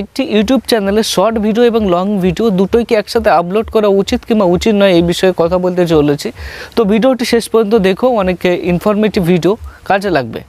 একটি ইউটিউব চ্যানেলে short video এবং লং ভিডিও দুটোই কি একসাথে আপলোড করা উচিত কিংবা উচিত নয় এই বিষয়ে কথা বলতে চলেছি। তো ভিডিওটি শেষ পর্যন্ত দেখো, অনেক ইনফরমেটিভ ভিডিও কাজে লাগবে।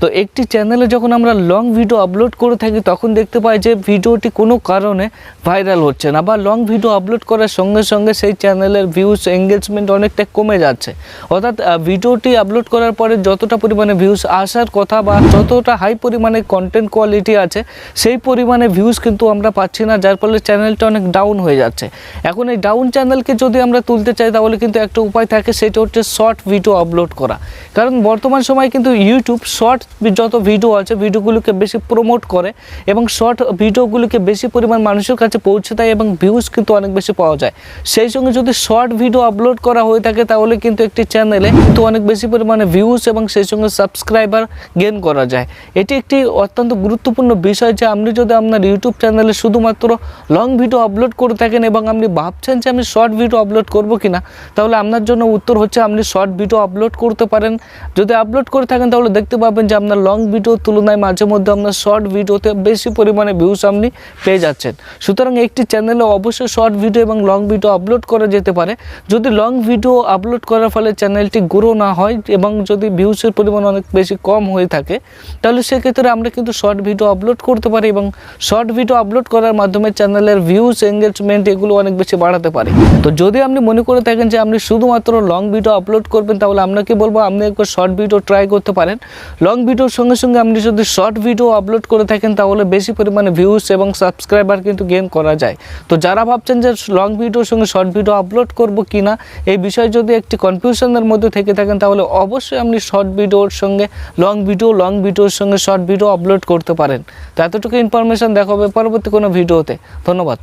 তো একটি চ্যানেলে যখন আমরা লং ভিডিও আপলোড করে থাকি, তখন দেখতে পাই যে ভিডিওটি কোনো কারণে ভাইরাল হচ্ছে না বা লং ভিডিও আপলোড করার সঙ্গে সঙ্গে সেই চ্যানেলের ভিউজ এঙ্গেজমেন্ট অনেকটা কমে যাচ্ছে। অর্থাৎ ভিডিওটি আপলোড করার পরে যতটা পরিমাণে ভিউজ আসার কথা বা যতটা হাই পরিমাণে কন্টেন্ট কোয়ালিটি আছে, সেই পরিমাণে ভিউজ কিন্তু আমরা পাচ্ছি না, যার ফলে চ্যানেলটা অনেক ডাউন হয়ে যাচ্ছে। এখন এই ডাউন চ্যানেলকে যদি আমরা তুলতে চাই, তাহলে কিন্তু একটা উপায় থাকে, সেটা হচ্ছে শর্ট ভিডিও আপলোড করা। কারণ বর্তমান সময় কিন্তু ইউটিউব শর্ট যত ভিডিও আছে ভিডিওগুলোকে বেশি প্রমোট করে এবং শর্ট ভিডিওগুলোকে বেশি পরিমাণ মানুষের কাছে পৌঁছে দেয় এবং ভিউজ কিন্তু অনেক বেশি পাওয়া যায়। সেই সঙ্গে যদি শর্ট ভিডিও আপলোড করা হয়ে থাকে, তাহলে কিন্তু একটি চ্যানেলে কিন্তু অনেক বেশি পরিমাণে ভিউজ এবং সেই সঙ্গে সাবস্ক্রাইবার গেন করা যায়। এটি একটি অত্যন্ত গুরুত্বপূর্ণ বিষয় যে আপনি যদি আপনার ইউটিউব চ্যানেলে শুধুমাত্র লং ভিডিও আপলোড করে থাকেন এবং আপনি ভাবছেন যে আমি শর্ট ভিডিও আপলোড করব কিনা, তাহলে আপনার জন্য উত্তর হচ্ছে আপনি শর্ট ভিডিও আপলোড করতে পারেন। যদি আপলোড করে থাকেন, তাহলে দেখতে পাবেন যে আপনার লং ভিডিওর তুলনায় মাঝে মধ্যে আপনার শর্ট ভিডিওতে বেশি পরিমাণে ভিউস আপনি পেয়ে যাচ্ছেন। সুতরাং একটি চ্যানেলে অবশ্যই শর্ট ভিডিও এবং লং ভিডিও আপলোড করা যেতে পারে। যদি লং ভিডিও আপলোড করার ফলে চ্যানেলটি গ্রো না হয় এবং যদি ভিউসের পরিমাণ অনেক বেশি কম হয়ে থাকে, তাহলে সেক্ষেত্রে আমরা কিন্তু শর্ট ভিডিও আপলোড করতে পারি এবং শর্ট ভিডিও আপলোড করার মাধ্যমে চ্যানেলের ভিউজ এঙ্গেজমেন্ট এগুলো অনেক বেশি বাড়াতে পারি। তো যদি আপনি মনে করে থাকেন যে আপনি শুধুমাত্র লং ভিডিও আপলোড করবেন, তাহলে আপনাকে বলব? আপনি একবার শর্ট ভিডিও ট্রাই করতে পারেন। লং ভিডিওর সঙ্গে সঙ্গে আপনি যদি শর্ট ভিডিও আপলোড করে থাকেন, তাহলে বেশি পরিমাণে ভিউজ এবং সাবস্ক্রাইবার কিন্তু গেন করা যায়। তো যারা ভাবছেন যে লং ভিডিওর সঙ্গে শর্ট ভিডিও আপলোড করব কি না এই বিষয়ে যদি একটি কনফিউশনের মধ্যে থেকে থাকেন, তাহলে অবশ্যই আপনি শর্ট ভিডিওর সঙ্গে লং ভিডিও লং ভিডিওর সঙ্গে শর্ট ভিডিও আপলোড করতে পারেন। তো এতটুকু ইনফরমেশন দেখাবে পরবর্তী কোনো ভিডিওতে ধন্যবাদ।